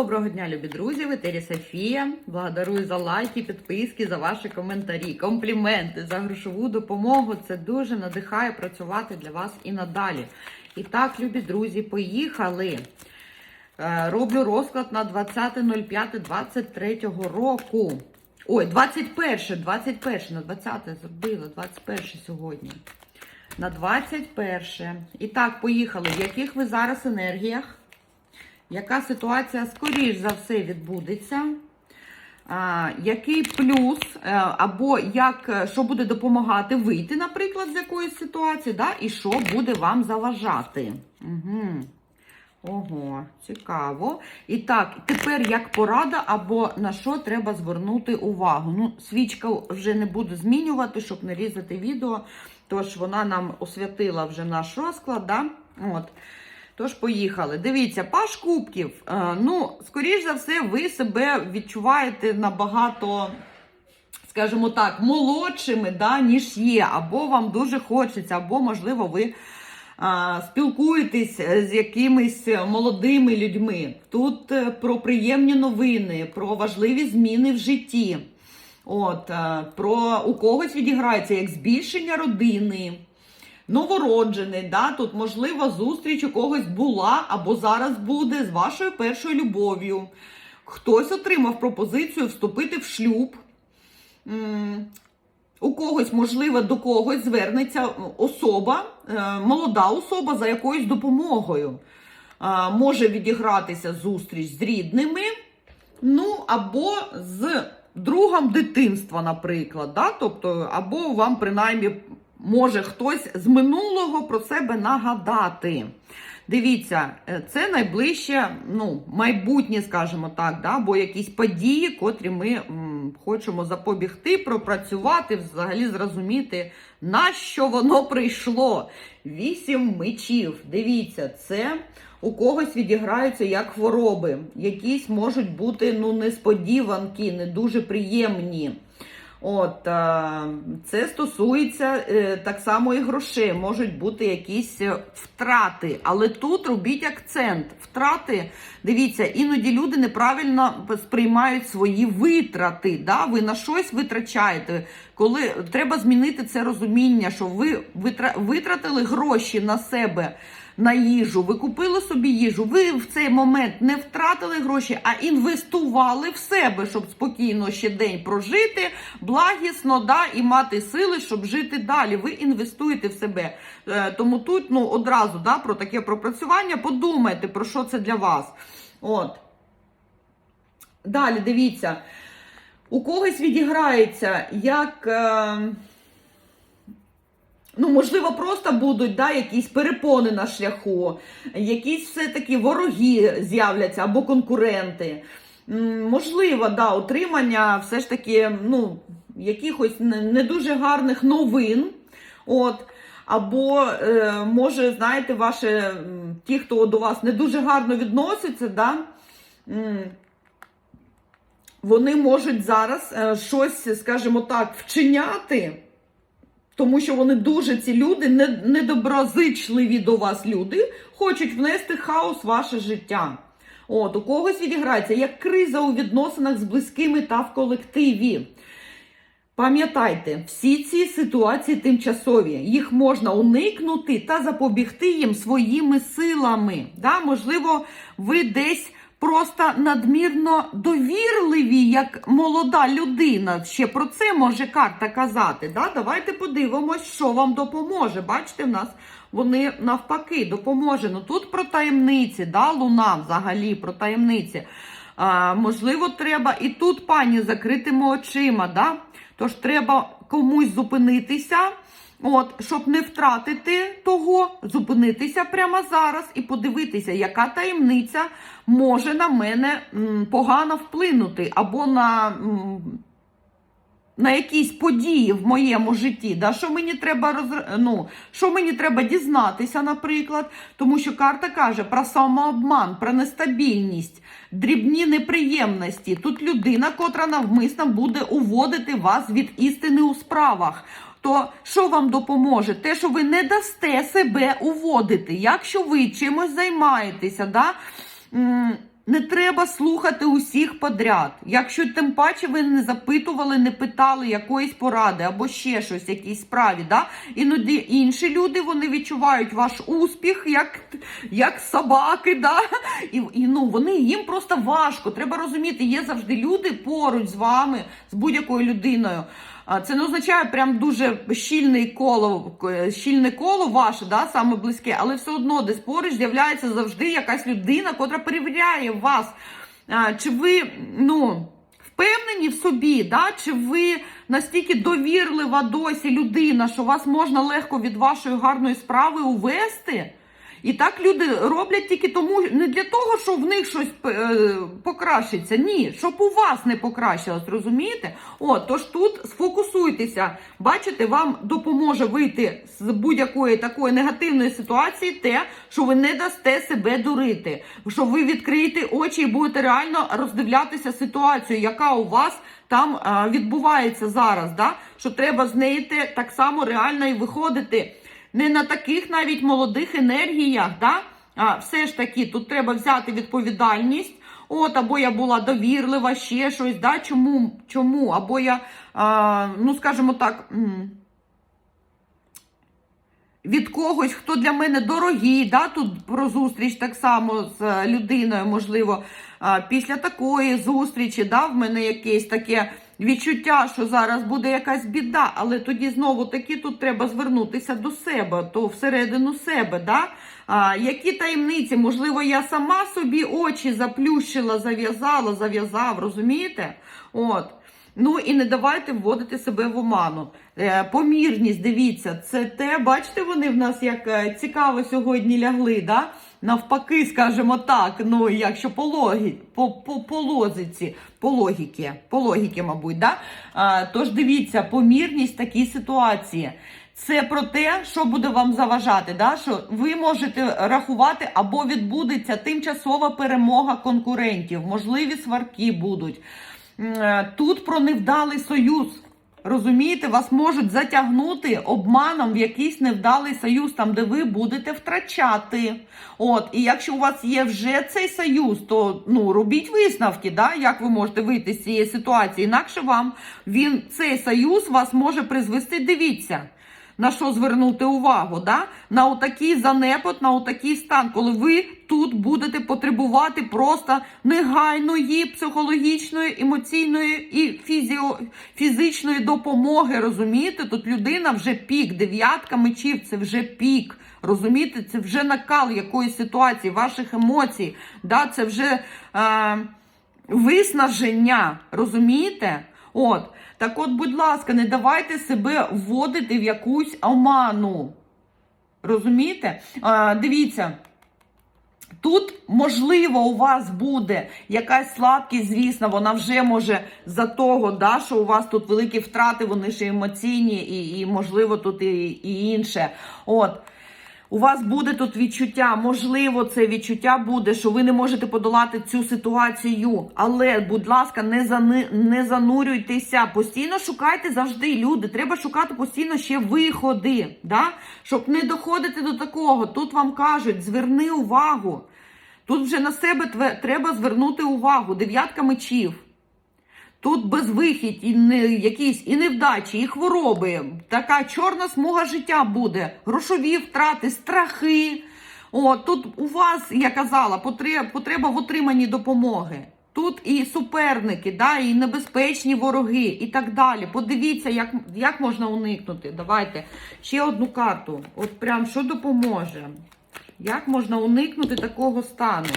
Доброго дня, любі друзі! В етері Софія. Благодарую за лайки, підписки, за ваші коментарі, компліменти, за грошову допомогу. Це дуже надихає працювати для вас і надалі. І так, любі друзі, поїхали. Е, Роблю розклад на 20.05.23 року. Ой, 21, 21, на 20 зробила, 21 сьогодні. На 21. І так, поїхали. В яких ви зараз енергіях? Яка ситуація, скоріш за все, відбудеться? Який плюс, е, або як, е, що буде допомагати вийти, наприклад, з якоїсь ситуації, да? і що буде вам заважати? Угу. Ого, цікаво. І так, тепер як порада, або на що треба звернути увагу. Ну, свічка вже не буду змінювати, щоб не різати відео. Тож вона нам освятила вже наш розклад. Да? От. Тож, поїхали. Дивіться, паш кубків. Е, ну, скоріш за все, ви себе відчуваєте набагато, скажімо так, молодшими, да, ніж є. Або вам дуже хочеться, або, можливо, ви а, спілкуєтесь з якимись молодими людьми. Тут е, про приємні новини, про важливі зміни в житті. От, е, про у когось відіграється як збільшення родини новороджений, да, тут, можливо, зустріч у когось була або зараз буде з вашою першою любов'ю. Хтось отримав пропозицію вступити в шлюб. У когось, можливо, до когось звернеться особа, е, молода особа за якоюсь допомогою. Е, Може відігратися зустріч з рідними, ну, або з другом дитинства, наприклад. Да? Тобто, або вам принаймні може хтось з минулого про себе нагадати. Дивіться, е, це найближче ну, майбутнє, скажімо так, да? або якісь події, котрі ми м, хочемо запобігти, пропрацювати, взагалі зрозуміти, на що воно прийшло. Вісім мечів. Дивіться, це у когось відіграються як хвороби. Якісь можуть бути ну, несподіванки, не дуже приємні. От, е, Це стосується е, так само і грошей, можуть бути якісь е, втрати. Але тут робіть акцент. Втрати, дивіться, іноді люди неправильно сприймають свої витрати. Да? Ви на щось витрачаєте. Коли треба змінити це розуміння, що ви витратили гроші на себе на їжу, ви купили собі їжу, ви в цей момент не втратили гроші, а інвестували в себе, щоб спокійно ще день прожити, благісно да, і мати сили, щоб жити далі. Ви інвестуєте в себе. Е, тому тут ну, одразу да, про таке пропрацювання подумайте, про що це для вас. От. Далі дивіться. У когось відіграється як. Е... Ну, можливо, просто будуть да, якісь перепони на шляху, якісь все-таки вороги з'являться або конкуренти. Можливо, да, отримання все ж таки ну, якихось не дуже гарних новин. От. Або, е, може, знаєте, ваші, ті, хто до вас не дуже гарно відноситься, да, вони можуть зараз е, щось, скажімо так, вчиняти. Тому що вони дуже ці люди, недоброзичливі до вас люди, хочуть внести хаос в ваше життя. От, у когось відіграється як криза у відносинах з близькими та в колективі. Пам'ятайте, всі ці ситуації тимчасові, їх можна уникнути та запобігти їм своїми силами. Да? Можливо, ви десь просто надмірно довірливі, як молода людина. Ще про це може карта казати. Да? Давайте подивимось, що вам допоможе. Бачите, в нас вони навпаки допоможе. Ну тут про таємниці, да? луна взагалі про таємниці. А, Можливо, треба і тут, пані, закритими очима. Да? Тож треба комусь зупинитися. От, щоб не втратити того, зупинитися прямо зараз і подивитися, яка таємниця може на мене погано вплинути, або на на якісь події в моєму житті. Да? Що мені треба роз... ну, що мені треба дізнатися, наприклад, тому що карта каже про самообман, про нестабільність, дрібні неприємності. Тут людина, котра навмисно буде уводити вас від істини у справах то що вам допоможе? Те, що ви не дасте себе уводити. Якщо ви чимось займаєтеся, да? не треба слухати усіх подряд. Якщо тим паче ви не запитували, не питали якоїсь поради або ще щось, якійсь справі. Да? Іноді інші люди вони відчувають ваш успіх як, як собаки. Да? І, і ну, вони їм просто важко. Треба розуміти, є завжди люди поруч з вами, з будь-якою людиною. Це не означає прям дуже щільне коло, щільне коло ваше, да, саме близьке, але все одно десь поруч з'являється завжди якась людина, котра перевіряє вас. Чи ви ну, впевнені в собі, да? чи ви настільки довірлива досі людина, що вас можна легко від вашої гарної справи увести? І так люди роблять тільки тому, не для того, щоб в них щось е, покращиться. Ні, щоб у вас не покращилось, розумієте? От, тож тут сфокусуйтеся. Бачите, вам допоможе вийти з будь-якої такої негативної ситуації те, що ви не дасте себе дурити, що ви відкриєте очі і будете реально роздивлятися ситуацію, яка у вас там е, відбувається зараз. Да? Що треба з неї так само реально і виходити не на таких навіть молодих енергіях, да? а все ж таки тут треба взяти відповідальність. От, або я була довірлива, ще щось. да? Чому? Чому? Або я, а, ну скажімо так, від когось, хто для мене дорогий, да? тут про зустріч так само з е, людиною, можливо, а, після такої зустрічі, да, в мене якесь таке відчуття, що зараз буде якась біда, але тоді знову таки тут треба звернутися до себе, то всередину себе. Да? А, Які таємниці? Можливо, я сама собі очі заплющила, зав'язала, зав'язав, розумієте? От. Ну і не давайте вводити себе в оману. Е, помірність, дивіться, це те, бачите, вони в нас як е, цікаво сьогодні лягли. да? Навпаки, скажімо так, ну якщо по логі, по, по, по лозиці, по логіки, по логіки, мабуть, да? а, тож дивіться, помірність такій ситуації. Це про те, що буде вам заважати, да? що ви можете рахувати або відбудеться тимчасова перемога конкурентів, можливі сварки будуть. Е, Тут про невдалий союз. Розумієте, вас можуть затягнути обманом в якийсь невдалий союз, там де ви будете втрачати. От, і якщо у вас є вже цей союз, то ну робіть висновки, да, як ви можете вийти з цієї ситуації. Інакше вам він цей союз вас може призвести. Дивіться. На що звернути увагу, да? на отакий занепад, на отакий стан, коли ви тут будете потребувати просто негайної психологічної, емоційної і фізіо, фізичної допомоги. Розумієте? Тут людина вже пік, дев'ятка мечів це вже пік. Розумієте, це вже накал якоїсь ситуації, ваших емоцій. Да? Це вже е, виснаження. Розумієте? От. Так от, будь ласка, не давайте себе вводити в якусь оману. Розумієте? А, Дивіться. Тут, можливо, у вас буде якась слабкість, звісно, вона вже може за того, да, що у вас тут великі втрати, вони ж емоційні, і, і можливо, тут і, і інше. От. У вас буде тут відчуття, можливо, це відчуття буде, що ви не можете подолати цю ситуацію. Але, будь ласка, не зани, не занурюйтеся. Постійно шукайте завжди люди. Треба шукати постійно ще виходи, да? щоб не доходити до такого. Тут вам кажуть, зверни увагу. Тут вже на себе треба звернути увагу. Дев'ятка мечів. Тут безвихідь, і не якісь і невдачі, і хвороби. Така чорна смуга життя буде, грошові втрати, страхи. О, тут у вас, я казала, потреба, в отриманні допомоги. Тут і суперники, да, і небезпечні вороги, і так далі. Подивіться, як, як можна уникнути. Давайте ще одну карту. От прям що допоможе. Як можна уникнути такого стану?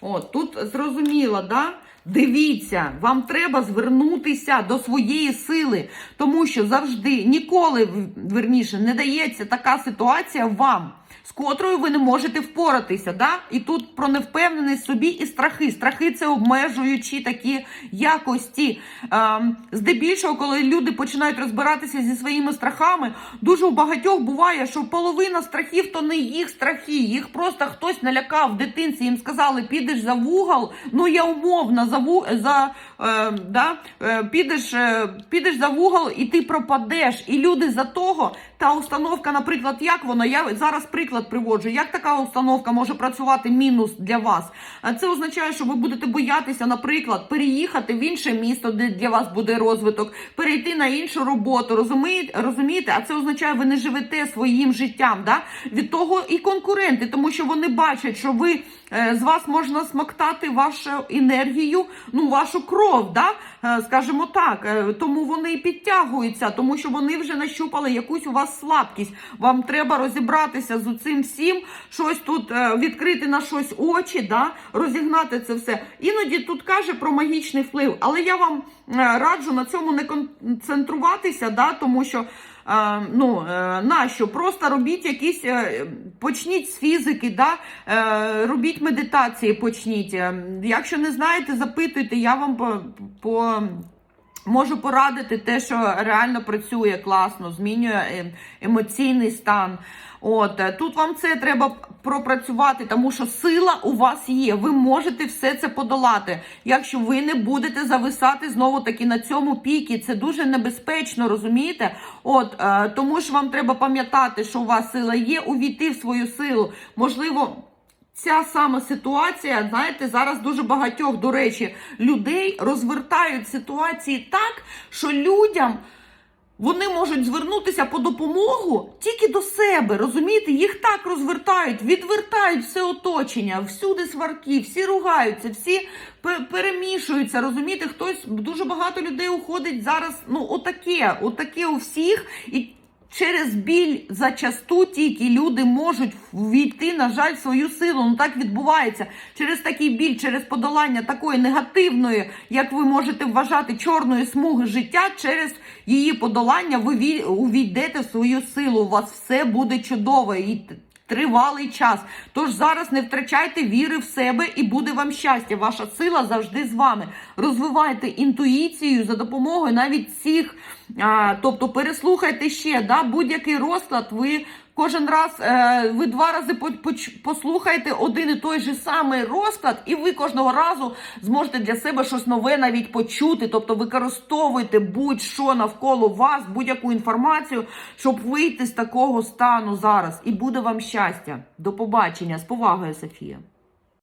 От, тут зрозуміло, да? Дивіться, вам треба звернутися до своєї сили, тому що завжди ніколи верніше не дається така ситуація вам, з котрою ви не можете впоратися. Да? І тут про невпевненість собі і страхи. Страхи це обмежуючі такі якості. Ем, здебільшого, коли люди починають розбиратися зі своїми страхами, дуже у багатьох буває, що половина страхів то не їх страхи, їх просто хтось налякав в дитинці. Їм сказали, підеш за вугол. Ну я умовно за ву за е, да, е, підеш, е, підеш за вугол і ти пропадеш. І люди за того, та установка, наприклад, як воно, я зараз приклад приводжу, як така установка може працювати мінус для вас. Це означає, що ви будете боятися, наприклад, переїхати в інше місто, де для вас буде розвиток, перейти на іншу роботу. Розумієте? розумієте? А це означає, ви не живете своїм життям. Да? Від того і конкуренти, тому що вони бачать, що ви е, з вас можна смоктати вашу енергію, ну вашу кров, да? Е, скажімо так. Е, Тому вони і підтягуються, тому що вони вже нащупали якусь у вас слабкість. Вам треба розібратися з цим всім, щось тут е, відкрити на щось очі, да? розігнати це все. Іноді тут каже про магічний вплив, але я вам е, раджу на цьому не концентруватися, да? тому що. Е, ну, нащо? Просто робіть якісь, почніть з фізики, да? робіть медитації, почніть. Якщо не знаєте, запитуйте, я вам по, по можу порадити те, що реально працює класно, змінює емоційний стан. От е, тут вам це треба пропрацювати, тому що сила у вас є. Ви можете все це подолати, якщо ви не будете зависати знову таки на цьому пікі. Це дуже небезпечно, розумієте? От е, тому ж вам треба пам'ятати, що у вас сила є, увійти в свою силу. Можливо. Ця сама ситуація, знаєте, зараз дуже багатьох, до речі, людей розвертають ситуації так, що людям вони можуть звернутися по допомогу тільки до себе. Розумієте, їх так розвертають, відвертають все оточення, всюди сварки, всі ругаються, всі перемішуються. Розумієте, хтось дуже багато людей уходить зараз. Ну, отаке, отаке у всіх і. Через біль зачасту тільки люди можуть ввійти, на жаль, в свою силу. Ну так відбувається. Через такий біль, через подолання такої негативної, як ви можете вважати, чорної смуги життя, через її подолання ви ві- увійдете в свою силу. У вас все буде чудово і тривалий час. Тож зараз не втрачайте віри в себе і буде вам щастя. Ваша сила завжди з вами. Розвивайте інтуїцію за допомогою навіть цих. Тобто переслухайте ще да, будь-який розклад. Ви кожен раз е, ви два рази по- послухаєте один і той же самий розклад, і ви кожного разу зможете для себе щось нове навіть почути. Тобто використовуйте будь-що навколо вас, будь-яку інформацію, щоб вийти з такого стану зараз. І буде вам щастя. До побачення. З повагою, Софія.